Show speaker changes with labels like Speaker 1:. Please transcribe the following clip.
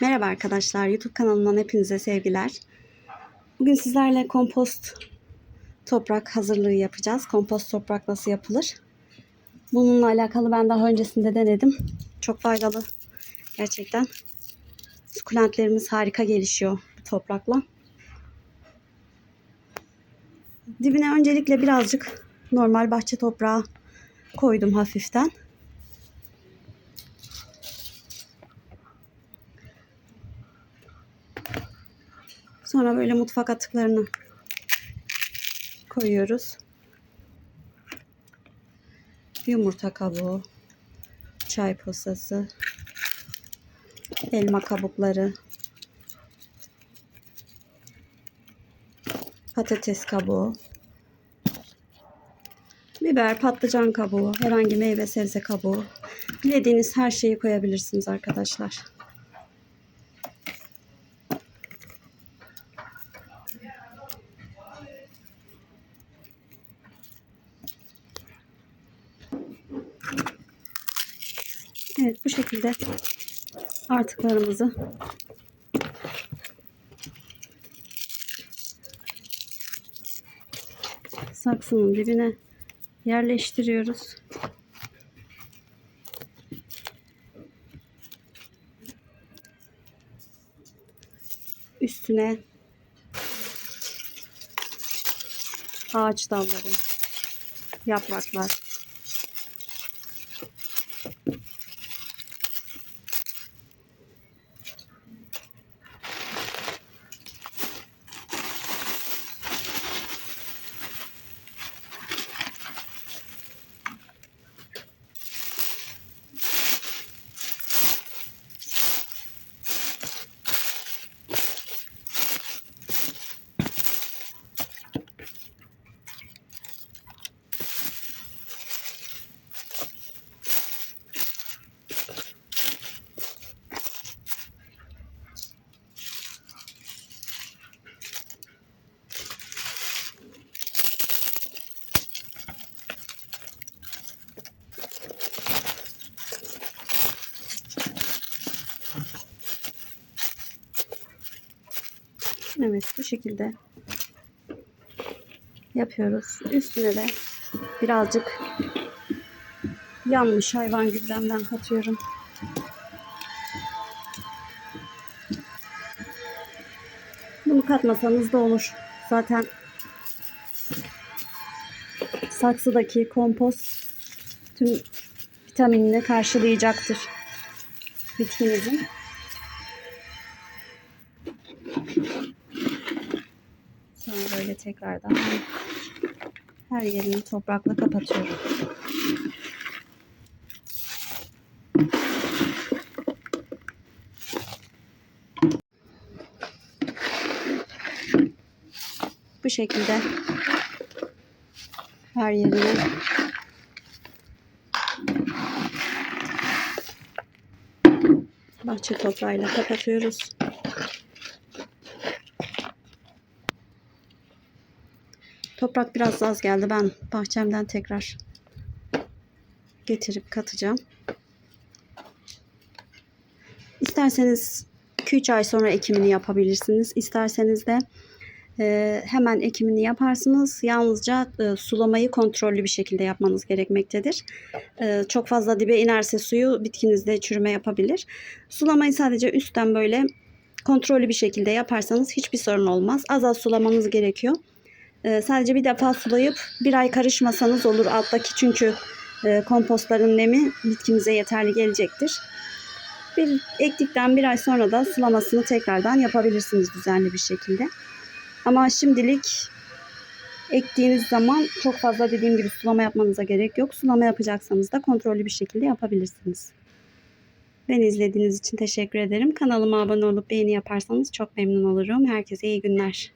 Speaker 1: Merhaba arkadaşlar, YouTube kanalımdan hepinize sevgiler. Bugün sizlerle kompost toprak hazırlığı yapacağız. Kompost toprak nasıl yapılır? Bununla alakalı ben daha öncesinde denedim. Çok faydalı. Gerçekten sukulentlerimiz harika gelişiyor bu toprakla. Dibine öncelikle birazcık normal bahçe toprağı koydum hafiften. Sonra böyle mutfak atıklarını koyuyoruz. Yumurta kabuğu, çay posası, elma kabukları, patates kabuğu, biber, patlıcan kabuğu, herhangi meyve sebze kabuğu. Dilediğiniz her şeyi koyabilirsiniz arkadaşlar. Evet bu şekilde artıklarımızı saksının dibine yerleştiriyoruz. Üstüne ağaç dalları, yapraklar, Evet bu şekilde yapıyoruz. Üstüne de birazcık yanmış hayvan gübremden katıyorum. Bunu katmasanız da olur. Zaten saksıdaki kompost tüm vitaminini karşılayacaktır bitkinizin. Sonra böyle tekrardan her yerini toprakla kapatıyorum. Bu şekilde her yerini bahçe toprağıyla kapatıyoruz. Toprak biraz az geldi. Ben bahçemden tekrar getirip katacağım. İsterseniz 2-3 ay sonra ekimini yapabilirsiniz. İsterseniz de e, hemen ekimini yaparsınız. Yalnızca e, sulamayı kontrollü bir şekilde yapmanız gerekmektedir. E, çok fazla dibe inerse suyu bitkinizde çürüme yapabilir. Sulamayı sadece üstten böyle kontrollü bir şekilde yaparsanız hiçbir sorun olmaz. Az az sulamanız gerekiyor. Ee, sadece bir defa sulayıp bir ay karışmasanız olur alttaki çünkü e, kompostların nemi bitkinize yeterli gelecektir. Bir ektikten bir ay sonra da sulamasını tekrardan yapabilirsiniz düzenli bir şekilde. Ama şimdilik ektiğiniz zaman çok fazla dediğim gibi sulama yapmanıza gerek yok. Sulama yapacaksanız da kontrollü bir şekilde yapabilirsiniz. Beni izlediğiniz için teşekkür ederim. Kanalıma abone olup beğeni yaparsanız çok memnun olurum. Herkese iyi günler.